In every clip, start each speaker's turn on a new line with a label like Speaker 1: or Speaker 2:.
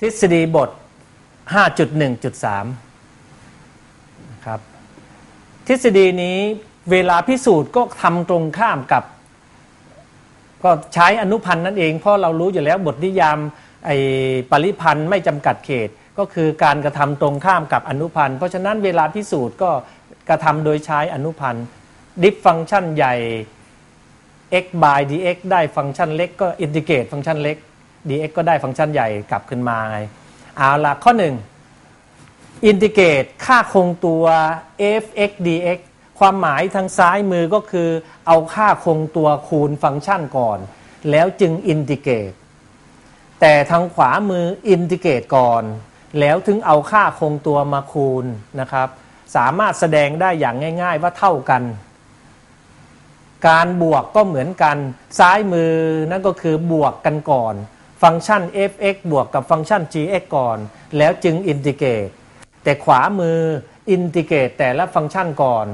Speaker 1: ทฤษฎีบท 5.1.3นะครับทฤษฎีนี้เวลาพิสูจน์ก็ทำตรงข้ามกับ ก็ใช้อนุพันธ์นั่นเอง เพราะเรารู้อยู่แล้วบทนิยามไอ้ปริพันธ์ไม่จำกัดเขต ก็คือการกระทำตรงข้ามกับอนุพันธ์เพราะฉะนั้นเวลาพิสูจน์ก็กระทำโดยใช้อนุพันธ์ดิฟฟังก์ชันใหญ่ x by dx ได้ฟังก์ชันเล็กก็อินทิเกรตฟังก์ชันเล็ก dx ก็ได้ฟังก์ชันใหญ่กลับขึ้นมาไงเอาละข้อหนึ่งอินทิเกรตค่าคงตัว f(x) dx ความหมายทางซ้ายมือก็คือ เอาค่าคงตัวคูณฟังก์ชันก่อน แล้วจึงอินทิเกรตแต่ทางขวามืออินทิเกรตก่อน แล้วถึงเอาค่าคงตัวมาคูณนะครับ สามารถแสดงได้อย่างง่าย ๆ ว่าเท่ากัน การบวกก็เหมือนกัน ซ้ายมือนั่นก็คือบวกกันก่อน ฟังก์ชัน f(x) บวกกับฟังก์ชัน g(x) ก่อน แล้วจึงอินทิเกรตแต่ขวามืออินทิเกรตแต่ละฟังก์ชันก่อน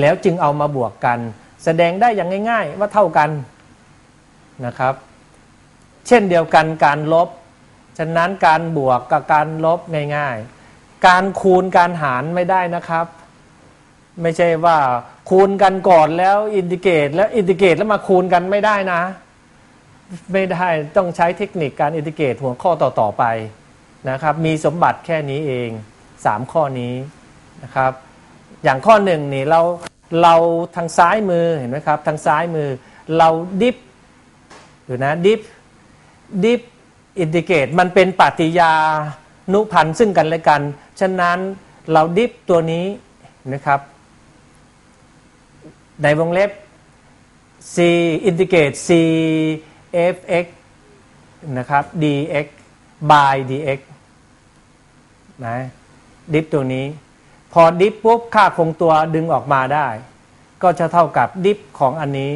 Speaker 1: แล้วจึงเอามาบวกกัน แสดงได้อย่างง่าย ๆ ว่าเท่ากันนะครับ เช่นเดียวกันการลบ ฉะนั้นการบวกกับการลบง่ายๆ การคูณการหารไม่ได้นะครับ ไม่ใช่ว่าคูณกันก่อนแล้วอินทิเกรตแล้วอินทิเกรตแล้วมาคูณกันไม่ได้นะ ไม่ได้ต้องใช้เทคนิคการอินทิเกรตหัวข้อต่อ ๆ ไปนะครับ มีสมบัติแค่นี้เอง 3 ข้อนี้นะครับ อย่างข้อหนึ่งนี่เราเราทางซ้ายมือเห็นไหมครับ ทางซ้ายมือเราดิฟหรือนะดิฟดิฟอินทิเกรตมันเป็นปฏิยานุพันธ์ซึ่งกันและกัน ฉะนั้นเราดิฟตัวนี้นะครับ ในวงเล็บ c อินทิเกรต c f x นะครับ dx by dx นะดิฟตัวนี้ พอดิฟปุ๊บค่าคงตัวดึงออกมาได้ ก็จะเท่ากับดิฟของอันนี้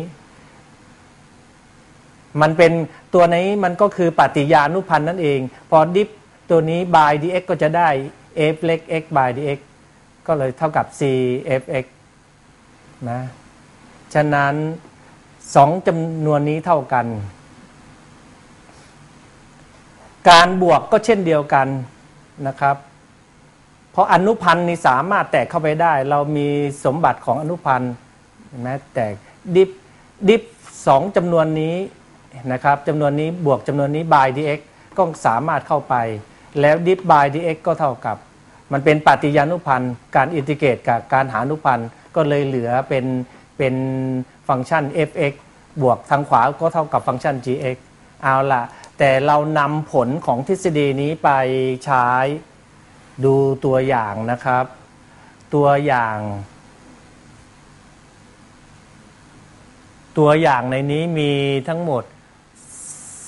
Speaker 1: มันเป็นตัวนี้มันก็คือปฏิยานุพันธ์นั่นเอง พอดิฟตัวนี้ by dx ก็จะได้ f เล็ก x by dx ก็เลยเท่ากับ c f x นะ ฉะนั้นสองจำนวนนี้เท่ากัน การบวกก็เช่นเดียวกันนะครับ เพราะอนุพันธ์นี่สามารถแตกเข้าไปได้ เรามีสมบัติของอนุพันธ์นะแตกดิฟดิฟสองจำนวนนี้นะครับจำนวนนี้บวกจำนวนนี้ by dx ก็สามารถเข้าไป แล้วดิฟ by dx ก็เท่ากับ มันเป็นปฏิยานุพันธ์การอินทิเกรตกับการหานุพันธ์ก็เลยเหลือเป็นเป็นฟังก์ชัน f(x) บวกทางขวาก็เท่ากับฟังก์ชัน g(x) เอาละ แต่เรานำผลของทฤษฎีนี้ไปใช้ดูตัวอย่างนะครับ ตัวอย่าง ตัวอย่างในนี้มีทั้งหมด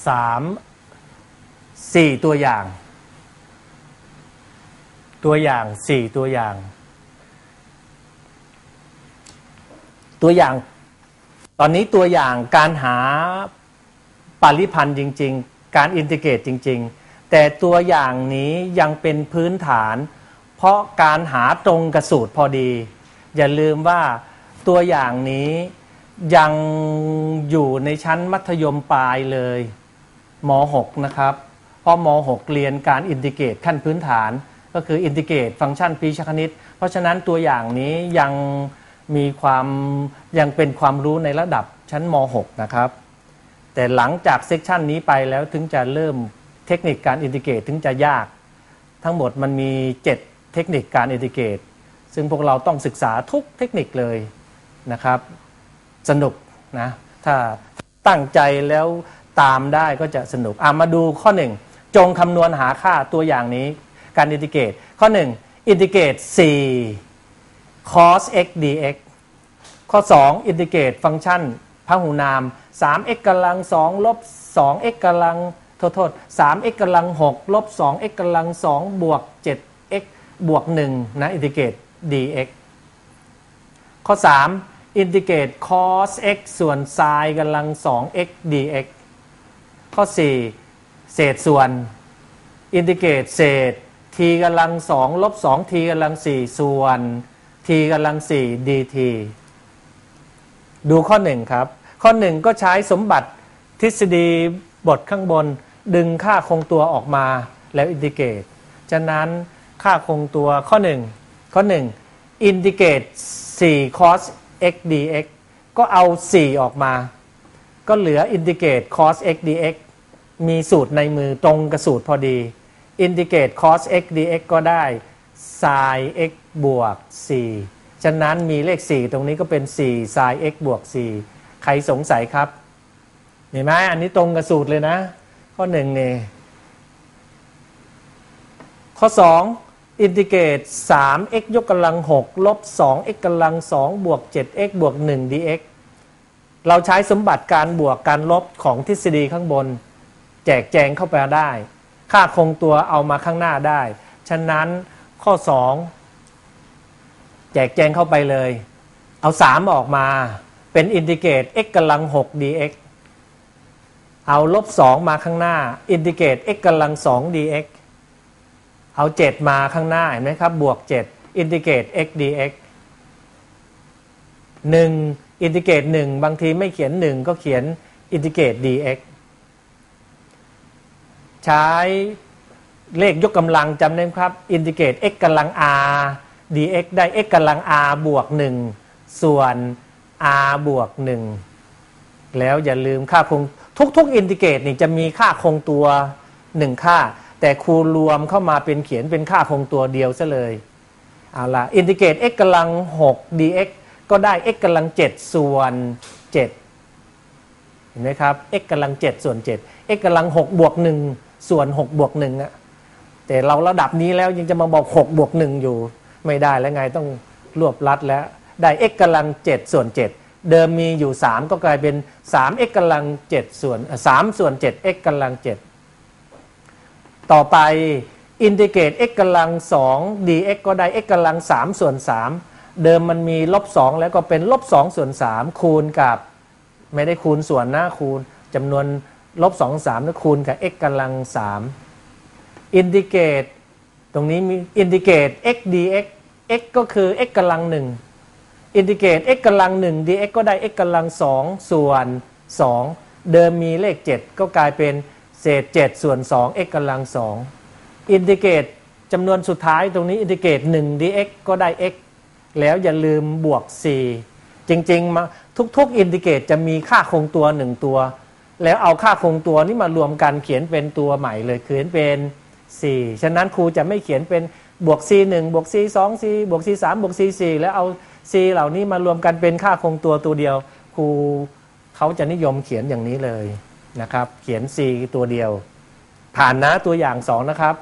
Speaker 1: 3 4 ตัวอย่าง ตัวอย่าง 4 ตัวอย่าง ตัวอย่าง ตอนนี้ตัวอย่างการหาปริพันธ์จริง ๆ การอินทิเกรตจริง ๆ แต่ตัวอย่างนี้ยังเป็นพื้นฐาน เพราะการหาตรงกระสูตรพอดี อย่าลืมว่าตัวอย่างนี้ยังอยู่ในชั้นมัธยมปลายเลยม .6 นะครับเพราะม .6 เรียนการอินทิเกรตขั้นพื้นฐาน ก็คืออินทิเกรตฟังก์ชันปีชคณิต เพราะฉะนั้นตัวอย่างนี้ยังมีความยังเป็นความรู้ในระดับชั้นม .6 นะครับ แต่หลังจากเซกชันนี้ไปแล้วถึงจะเริ่มเทคนิคการอินทิเกรตถึงจะยาก ทั้งหมดมันมี 7 เทคนิคการอินทิเกรตซึ่งพวกเราต้องศึกษาทุกเทคนิคเลยนะครับ สนุกนะ ถ้าตั้งใจแล้วตามได้ก็จะสนุกอ่ามาดูข้อ 1 จงคำนวณหาค่าตัวอย่างนี้การอินทิเกรตข้อ 1 อินทิเกรต4 cos x dx ข้อ 2 อินทิเกรตฟังก์ชัน พหุนาม 3x กำลัง2ลบ 2x กำลังโทษโทษ 3x กำลัง6ลบ 2x กำลัง2บวก 7x บวก1นะอินทิเกรต dx ข้อ 3 อินทิเกรต cos x ส่วน sin กำลัง 2x dx ข้อ 4 เศษส่วน อินทิเกรตเศษ t กำลัง2ลบ 2t กำลัง4ส่วน t กำลัง4 dt ดูข้อ1ครับ ข้อ1ก็ใช้สมบัติทฤษฎีบทข้างบน ดึงค่าคงตัวออกมาแล้วอินทิเกรตฉะนั้นค่าคงตัวข้อ1ข้อ1อินทิเกรต4 cos x dx ก็เอา 4 ออกมา ก็เหลืออินทิเกรต cos x dx มีสูตรในมือตรงกับสูตรพอดีอินทิเกรต cos x dx ก็ได้ sin x บวก 4 ฉะนั้นมีเลข 4 ตรงนี้ก็เป็น4 sin x บวก 4 ใครสงสัยครับ เห็นไหมอันนี้ตรงกับสูตรเลยนะ ข้อหนึ่งนี่ข้อ 2 อินทิเกรต 3x ยกกำลัง 6 ลบ 2x กำลัง 2 บวก 7x บวก 1 dx เราใช้สมบัติการบวกการลบของทฤษฎีข้างบน แจกแจงเข้าไปได้ ค่าคงตัวเอามาข้างหน้าได้ ฉะนั้นข้อ 2 แจกแจงเข้าไปเลย เอา 3 ออกมาเป็นอินทิเกรต x กำลัง 6 dx เอาลบ 2 มาข้างหน้า อินทิเกรต x กำลัง 2 dx เอา 7 มาข้างหน้า เห็นไหมครับ บวก 7 อินทิเกรต x dx 1 อินทิเกรต1 บางทีไม่เขียน 1 ก็เขียนอินทิเกรต dx ใช้เลขยกกำลังจำได้ไหมครับ อินทิเกรต x กำลัง r dx ได้ x กำลัง r บวก 1 ส่วน r บวก 1 แล้วอย่าลืมค่าคงทุกๆอินทิเกรตนี่จะมีค่าคงตัว 1 ค่า แต่คูณรวมเข้ามาเป็นเขียนเป็นค่าคงตัวเดียวซะเลยเอาละอินทิเกรต x กำลัง 6 dx ก็ได้ x กำลัง 7 ส่วน 7 เห็นไหมครับ x กำลัง 7 ส่วน 7 x กำลัง 6 บวก 1 ส่วน 6 บวก1อะแต่เราระดับนี้แล้วยังจะมาบอก 6 บวก 1 อยู่ ไม่ได้แล้วไงต้องรวบรัดแล้วได้ x กำลัง 7 ส่วน 7 เดิมมีอยู่ 3 ก็กลายเป็น 3x กำลัง 7 ส่วน 3 ส่วน 7x กำลัง 7 ต่อไปอินทิเกรต x กำลัง 2 dx ก็ได้ x กำลัง 3 ส่วน 3 เดิมมันมีลบ 2 แล้วก็เป็นลบ 2 ส่วน 3 คูณกับ ไม่ได้คูณส่วนหนะคูณจำนวนลบ 2 3แล้วคูณกับ x กำลัง 3 อินทิเกรต ตรงนี้มีอินทิเกรต x dx x ก็คือ x กำลัง1อินทิเกรต x กำลัง1 dx ก็ได้ x กำลัง2ส่วน 2 เดิมมีเลข 7 ก็กลายเป็นเศษ 7 ส่วน 2 x กำลัง2อินทิเกรตจำนวนสุดท้ายตรงนี้อินทิเกรต 1 dx ก็ได้ x แล้วอย่าลืมบวก 4 จริงๆมาทุกๆ อินทิเกรตจะมีค่าคงตัว 1 ตัว แล้วเอาค่าคงตัวนี้มารวมกันเขียนเป็นตัวใหม่เลยเขียนเป็น 4 ฉะนั้นครูจะไม่เขียนเป็น บวก c 1บวก c 2 c บวก c 3บวก c 4แล้วเอา c เหล่านี้มารวมกันเป็นค่าคงตัวตัวเดียว ครูเขาจะนิยมเขียนอย่างนี้เลยนะครับ เขียน c ตัวเดียว ผ่านนะตัวอย่าง 2 นะครับ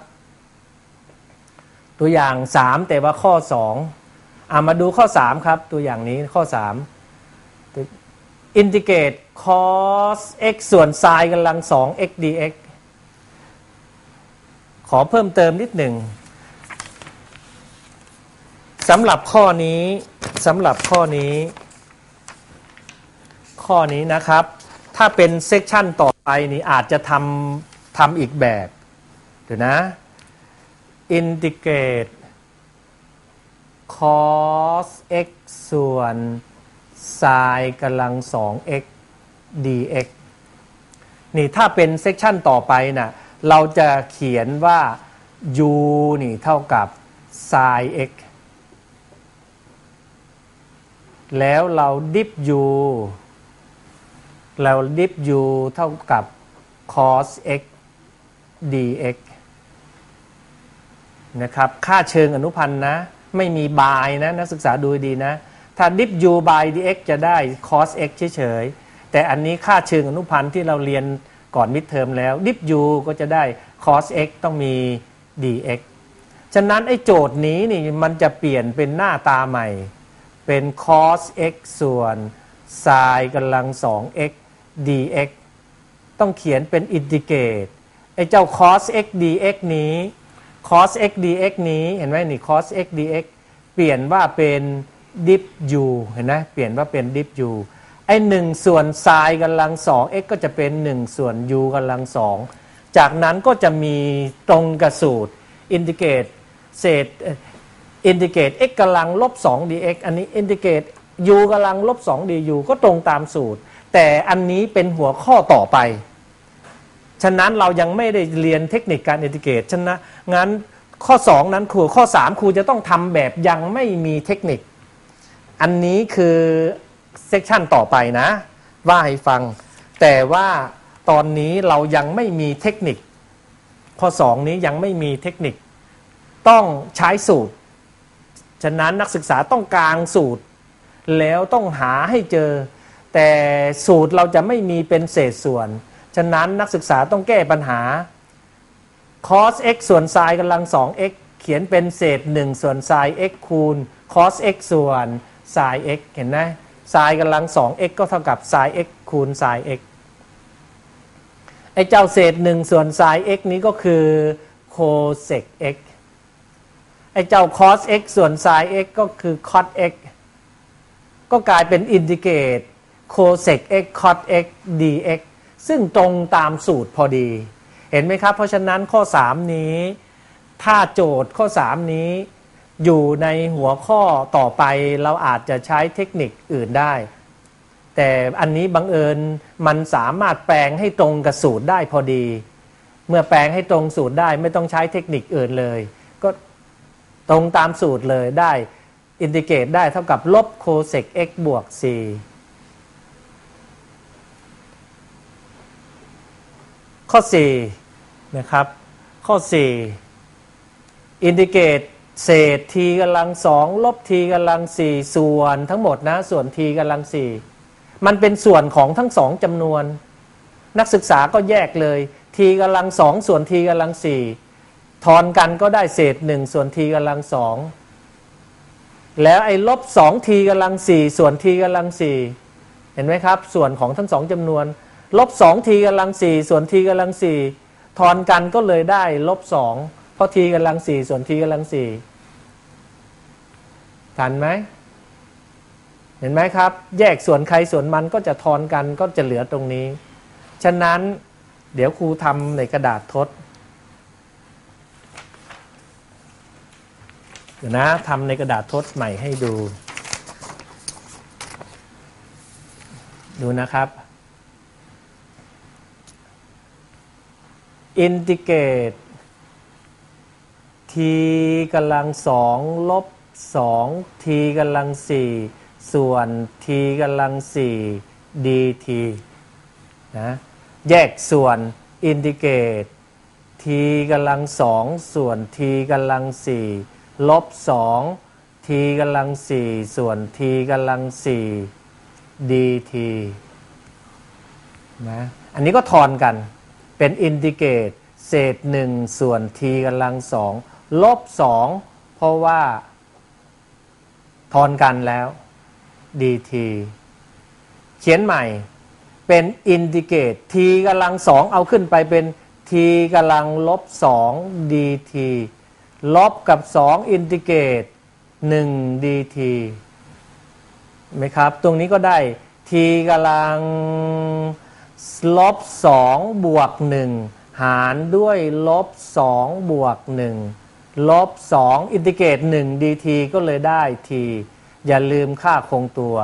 Speaker 1: ตัวอย่าง 3 แต่ว่าข้อ 2อามาดูข้อ 3 ครับ ตัวอย่างนี้ข้อ3อินทิเกรต cos x ส่วน sin กำลัง2 x dx ขอเพิ่มเติมนิดหนึ่ง สำหรับข้อนี้สำหรับข้อนี้ ข้อนี้นะครับ ถ้าเป็นเซกชันต่อไปนี้อาจจะทำทำอีกแบบเดี๋ยวนะอินทิเกรต cos x ส่วน sin กำลัง 2x dx นี่ถ้าเป็นเซกชันต่อไปนะ่ะเราจะเขียนว่า u นี่เท่ากับ sin x แล้วเราดิฟ u เราดิฟ u เท่ากับ cos x dx นะครับ ค่าเชิงอนุพันธ์นะ ไม่มีบายนะ นักศึกษาดูดีนะ ถ้าดิฟ u by dx จะได้ cos x เฉยๆ แต่อันนี้ค่าเชิงอนุพันธ์ที่เราเรียนก่อนมิดเทอมแล้วดิฟ u ก็จะได้ cos x ต้องมี dx ฉะนั้นไอ้โจทย์นี้นี่มันจะเปลี่ยนเป็นหน้าตาใหม่ เป็น cos x ส่วน sin กำลัง 2x dx ต้องเขียนเป็นอินทิเกรตไอ้เจ้า cos x dx นี้ cos x dx นี้เห็นไหมนี่ cos x dx เปลี่ยนว่าเป็น dip u เห็นไหมเปลี่ยนว่าเป็น dip u ไอ้หนึ่งส่วน sin กำลัง 2x ก็จะเป็น 1 ส่วน u กำลัง2จากนั้นก็จะมีตรงกับสูตร อินทิเกรตเศษ อินทิเกรต x กำลังลบ 2 dx อันนี้อินทิเกรต u กำลังลบ 2 du ก็ตรงตามสูตร แต่อันนี้เป็นหัวข้อต่อไป ฉะนั้นเรายังไม่ได้เรียนเทคนิคการอินทิเกรตฉะนั้นงั้นข้อ 2 นั้นครูข้อ 3 ครูจะต้องทำแบบยังไม่มีเทคนิค อันนี้คือเซกชันต่อไปนะ ว่าให้ฟัง แต่ว่าตอนนี้เรายังไม่มีเทคนิค ข้อ 2 นี้ยังไม่มีเทคนิค ต้องใช้สูตร ฉะนั้นนักศึกษาต้องกลางสูตร แล้วต้องหาให้เจอ แต่สูตรเราจะไม่มีเป็นเศษส่วน ฉะนั้นนักศึกษาต้องแก้ปัญหา cos x ส่วน sin กำลัง 2x เขียนเป็นเศษ 1 ส่วน sin x คูณ cos x ส่วน sin x เห็นไหม sin กำลัง 2x ก็เท่ากับ sin x คูณ sin x ไอ้เจ้าเศษ 1 ส่วน sin x นี้ก็คือ cosec x ไอ้เจ้า cos x ส่วน sin x ก็คือ cot x ก็กลายเป็นอินทิเกรต cosec x cot x dx ซึ่งตรงตามสูตรพอดี เห็นไหมครับ เพราะฉะนั้นข้อ 3 นี้ ถ้าโจทย์ข้อ 3 นี้ อยู่ในหัวข้อต่อไปเราอาจจะใช้เทคนิคอื่นได้ แต่อันนี้บังเอิญมันสามารถแปลงให้ตรงกับสูตรได้พอดี เมื่อแปลงให้ตรงสูตรได้ไม่ต้องใช้เทคนิคอื่นเลย ตรงตามสูตรเลยได้อินทิเกรตได้เท่ากับลบโคเซก x บวก c ข้อ 4 นะครับ ข้อ 4 อินทิเกรตเศษ t กำลังสองลบ t กำลังสี่ส่วนทั้งหมดนะ ส่วน t กำลังสี่มันเป็นส่วนของทั้งสองจำนวน นักศึกษาก็แยกเลย t กำลังสองส่วน t กำลังสี่ ทอนกันก็ได้เศษหนึ่งส่วน t กำลังสองแล้วไอ้ลบสอง t กำลังสี่ส่วน t กำลังสี่เห็นไหมครับ ส่วนของทั้งสองจำนวน ลบสอง t กำลังสี่ส่วน t กำลังสี่ทอนกันก็เลยได้ลบสองเพราะ t กำลังสี่ส่วน t กำลังสี่ทันไหมเห็นไหมครับ แยกส่วนใครส่วนมันก็จะทอนกันก็จะเหลือตรงนี้ ฉะนั้นเดี๋ยวครูทำในกระดาษทด ดี๋ยวนะทำในกระดาษทดใหม่ให้ดู ดูนะครับอินทิเกรต t กำลังสองลบสอง t กำลังสี่ส่วน t กำลังสี่ dt นะแยกส่วนอินทิเกรต t กำลังสองส่วน t กำลังสี่ ลบสอง t กำลังสี่ส่วน t กำลังสี่ dt นะอันนี้ก็ทอนกันเป็นอินทิเกรตเศษหนึ่งส่วน t กำลังสองลบสองเพราะว่า ทอนกันแล้ว dt เขียนใหม่เป็นอินทิเกรต t กำลังสองเอาขึ้นไปเป็น t กำลังลบสอง dt ลบกับสองอินทิเกรตหนึ่ง dt ไหมครับ ตรงนี้ก็ได้ t กำลังลบสองบวกหนึ่งหารด้วยลบสองบวกหนึ่งลบสองอินทิเกรตหนึ่ง dt ก็เลยได้ t อย่าลืมค่าคงตัว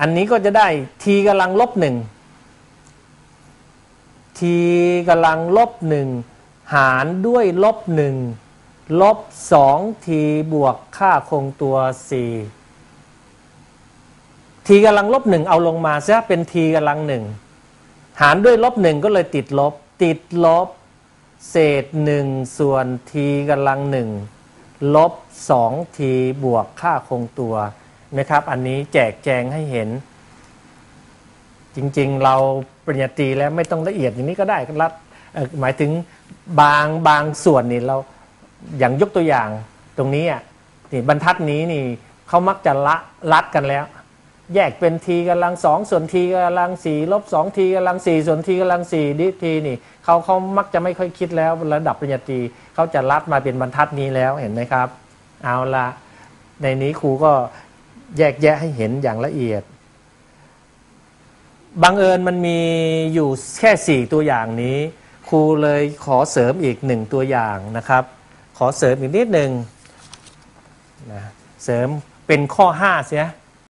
Speaker 1: อันนี้ก็จะได้ t กำลังลบหนึ่ง t กำลังลบหนึ่ง หารด้วยลบหนึ่งลบสอง t บวกค่าคงตัว4 t กำลังลบหนึ่งเอาลงมาซะเป็น t กำลังหนึ่งหารด้วยลบหนึ่งก็เลยติดลบ ติดลบ เศษหนึ่งส่วน t กำลังหนึ่งลบสอง t บวกค่าคงตัวนะครับ อันนี้แจกแจงให้เห็น จริงๆ เราปริญญาตรีแล้วไม่ต้องละเอียดอย่างนี้ก็ได้รัด หมายถึงบางบางส่วนนี่เราอย่างยกตัวอย่างตรงนี้อะนี่บรรทัดนี้นี่เขามักจะละลัดกันแล้ว แยกเป็นทีกำลังสองส่วนทีกำลังสี่ลบสองทีกำลังสี่ส่วนทีกำลังสี่ดิทีนี่เขาเขามักจะไม่ค่อยคิดแล้วระดับปริญญาตรีเขาจะลัดมาเป็นบรรทัดนี้แล้วเห็นไหมครับ เอาละในนี้ครูก็แยกแยะให้เห็นอย่างละเอียดบังเอิญมันมีอยู่แค่สี่ตัวอย่างนี้ ครูเลยขอเสริมอีกหนึ่งตัวอย่างนะครับ ขอเสริมอีกนิดหนึ่งนะเสริมเป็นข้อห้าเสีย